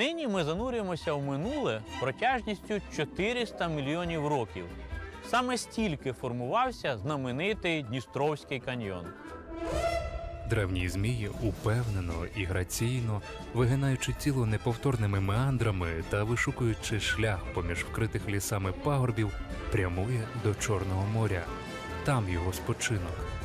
Нині ми занурюємося в минуле протяжністю 400 мільйонів років. Саме стільки формувався знаменитий Дністровський каньйон. Древні змії упевнено і граційно, вигинаючи тіло неповторними меандрами та вишукуючи шлях поміж вкритих лісами пагорбів, прямує до Чорного моря. Там його спочинок.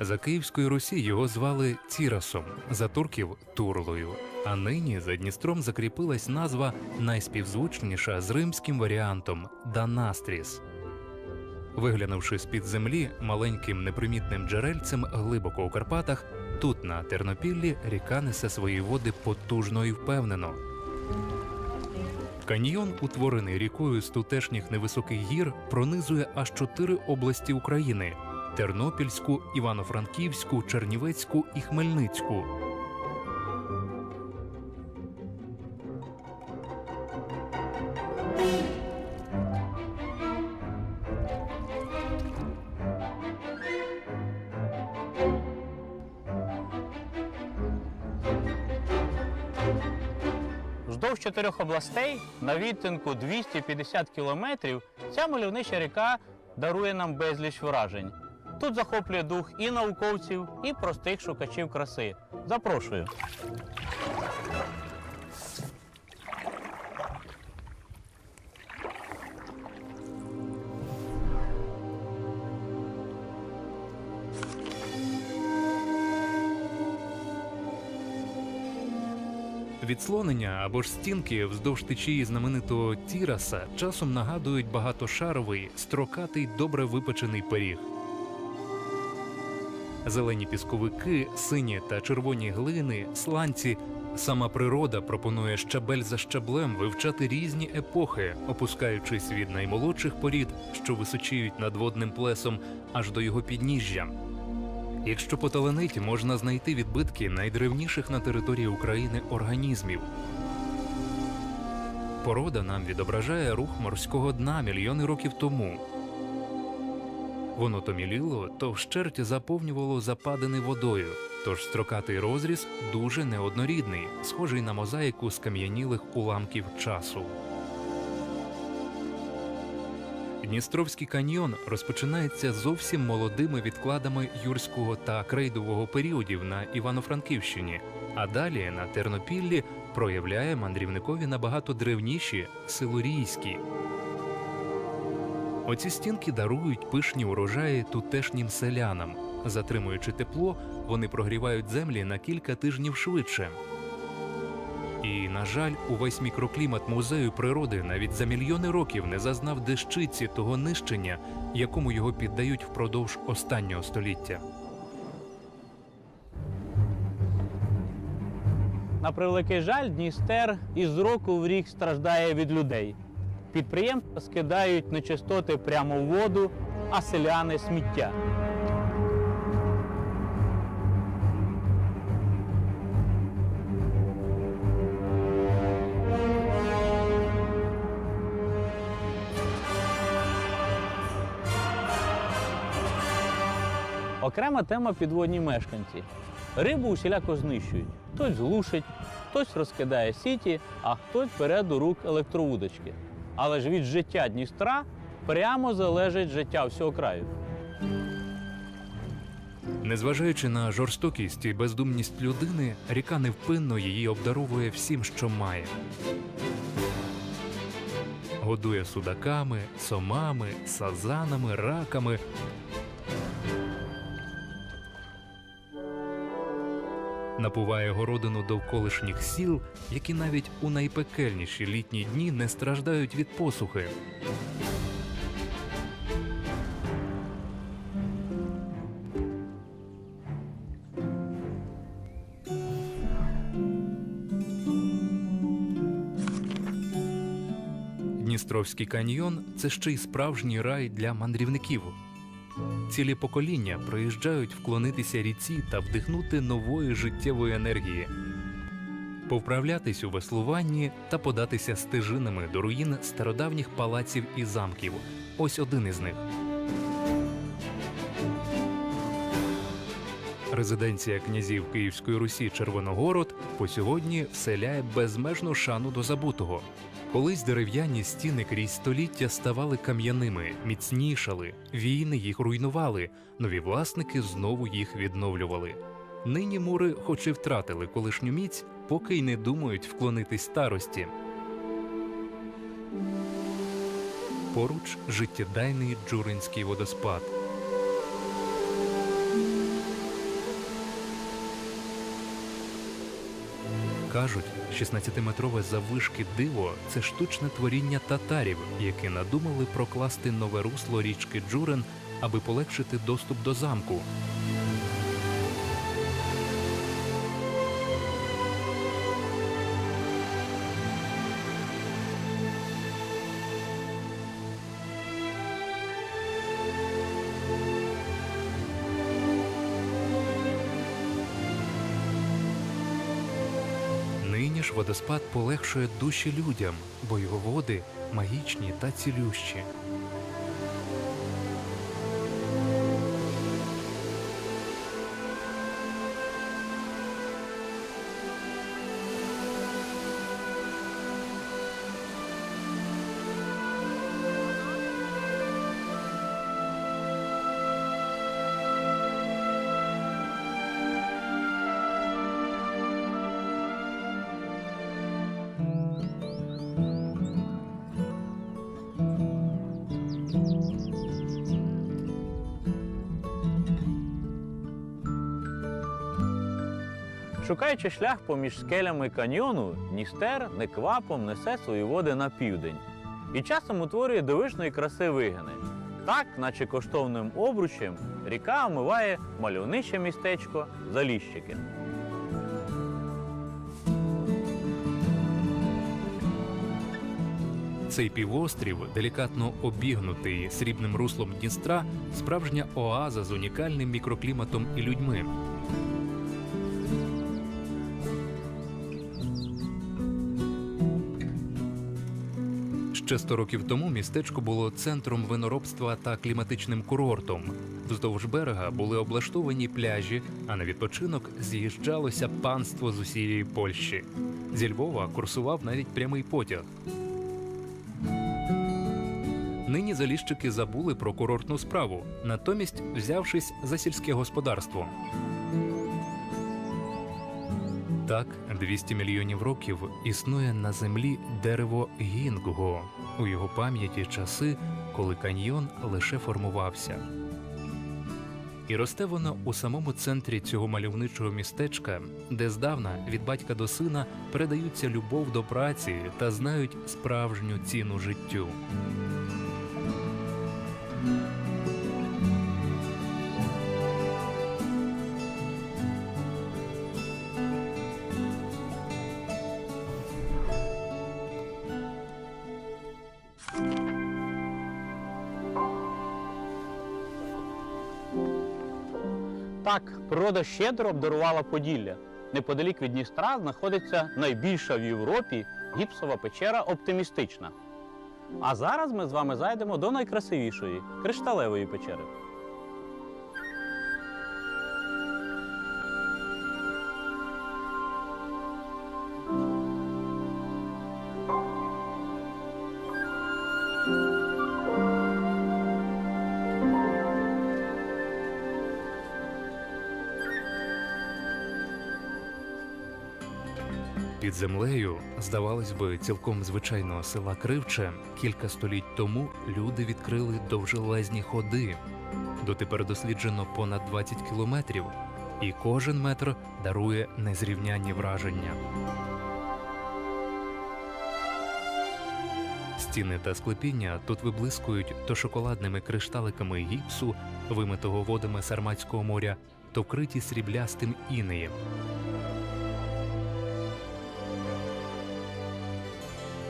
За Київської Русі його звали Тірасом, за турків Турлою. А нині за Дністром закріпилась назва найспівзвучніша з римським варіантом Данастріс. Виглянувши з-під землі маленьким непримітним джерельцем глибоко у Карпатах, тут на Тернопіллі ріка несе свої води потужно і впевнено. Каньйон, утворений рікою з тутешніх невисоких гір, пронизує аж чотири області України: Тернопільську, Івано-Франківську, Чернівецьку і Хмельницьку. Вздовж чотирьох областей на відтинку 250 кілометрів ця мальовнича ріка дарує нам безліч вражень. Тут захоплює дух і науковців, і простих шукачів краси. Запрошую. Відслонення або ж стінки вздовж течії знаменитого Тіраса часом нагадують багатошаровий, строкатий, добре випечений пиріг. Зелені пісковики, сині та червоні глини, сланці. Сама природа пропонує щабель за щаблем вивчати різні епохи, опускаючись від наймолодших порід, що височіють над водним плесом, аж до його підніжжя. Якщо поталенить, можна знайти відбитки найдревніших на території України організмів. Порода нам відображає рух морського дна мільйони років тому. Воно то міліло, то вщерть заповнювало западини водою, тож строкатий розріз дуже неоднорідний, схожий на мозаїку скам'янілих уламків часу. Дністровський каньйон розпочинається зовсім молодими відкладами юрського та крейдового періодів на Івано-Франківщині, а далі на Тернопіллі проявляє мандрівникові набагато древніші силурійські. Оці стінки дарують пишні урожаї тутешнім селянам. Затримуючи тепло, вони прогрівають землі на кілька тижнів швидше. І, на жаль, увесь мікроклімат музею природи навіть за мільйони років не зазнав дещиці того нищення, якому його піддають впродовж останнього століття. На превеликий жаль, Дністер із року в рік страждає від людей. Підприємства скидають нечистоти прямо в воду, а селяни сміття. Окрема тема підводні мешканці. Рибу усіляко знищують. Хтось глушить, хтось розкидає сіті, а хтось бере до рук електроудочки. Але ж від життя Дністра прямо залежить життя всього краю. Незважаючи на жорстокість і бездумність людини, ріка невпинно її обдаровує всім, що має. Годує судаками, сомами, сазанами, раками. Напуває городину довколишніх сіл, які навіть у найпекельніші літні дні не страждають від посухи. Дністровський каньйон це ще й справжній рай для мандрівників. Цілі покоління приїжджають вклонитися ріці та вдихнути нової життєвої енергії, повправлятись у веслуванні та податися стежинами до руїн стародавніх палаців і замків. Ось один із них. резиденція князів Київської Русі Червоногород, по сьогодні вселяє безмежну шану до забутого. Колись дерев'яні стіни крізь століття ставали кам'яними, міцнішали, війни їх руйнували, нові власники знову їх відновлювали. Нині мури, хоч і втратили колишню міць, поки й не думають вклонитись старості. Поруч життєдайний Джуринський водоспад. Кажуть, 16-метрове завишки диво це штучне творіння татарів, які надумали прокласти нове русло річки Джурин, аби полегшити доступ до замку. Водоспад полегшує душі людям, бо його води магічні та цілющі. Шукаючи шлях поміж скелями каньйону, Дністер неквапом несе свої води на південь і часом утворює дивишної краси вигини. Так, наче коштовним обручем, ріка омиває мальовниче містечко Заліщики. Цей півострів, делікатно обігнутий срібним руслом Дністра, справжня оаза з унікальним мікрокліматом і людьми. Ще 100 років тому містечко було центром виноробства та кліматичним курортом. Вздовж берега були облаштовані пляжі, а на відпочинок з'їжджалося панство з усієї Польщі. Зі Львова курсував навіть прямий потяг. Нині заліщики забули про курортну справу, натомість взявшись за сільське господарство. Так, 200 мільйонів років існує на землі дерево гінгго у його пам'яті часи, коли каньйон лише формувався. І росте воно у самому центрі цього мальовничого містечка, де здавна від батька до сина передаються любов до праці та знають справжню ціну життю. Так, природа щедро обдарувала Поділля. Неподалік від Дністра знаходиться найбільша в Європі гіпсова печера оптимістична. А зараз ми з вами зайдемо до найкрасивішої кришталевої печери. Під землею, здавалось би, цілком звичайного села Кривче, кілька століть тому люди відкрили довжелезні ходи. Дотепер досліджено понад 20 кілометрів, і кожен метр дарує незрівнянні враження. Стіни та склепіння тут виблискують то шоколадними кришталиками гіпсу, вимитого водами Сарматського моря, то вкриті сріблястим інеєм.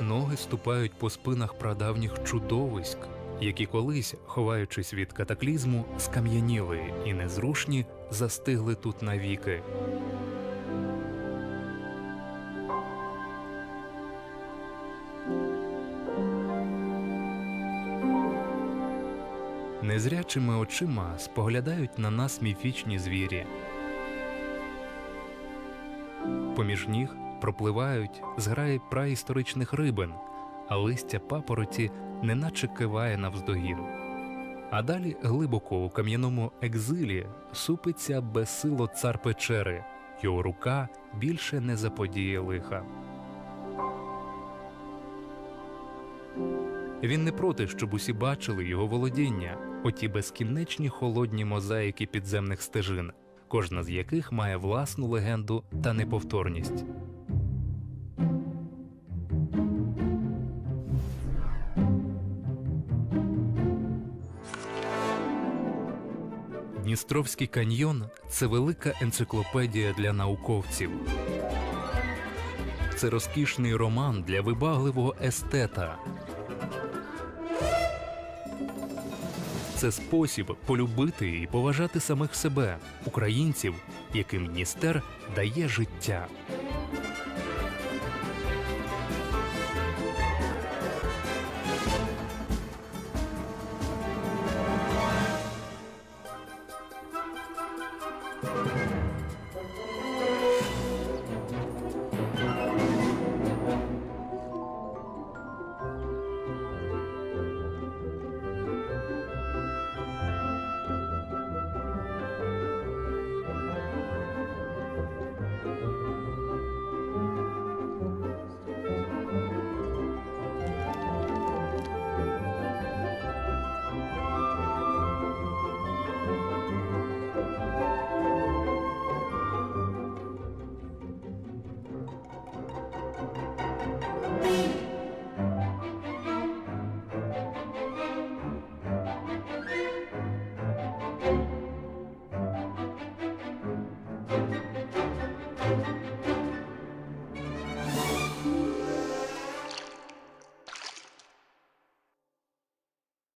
Ноги ступають по спинах прадавніх чудовиськ, які колись, ховаючись від катаклізму, скам'яніли і незрушні застигли тут навіки. Незрячими очима споглядають на нас міфічні звірі. Поміж ніг пропливають зграї праісторичних рибин, а листя папороті неначе киває навздогін. А далі глибоко у кам'яному екзилі супиться безсило цар печери, його рука більше не заподіє лиха. Він не проти, щоб усі бачили його володіння, оті безкінечні холодні мозаїки підземних стежин, кожна з яких має власну легенду та неповторність. Дністровський каньйон це велика енциклопедія для науковців. Це розкішний роман для вибагливого естета. Це спосіб полюбити і поважати самих себе, українців, яким Дністер дає життя.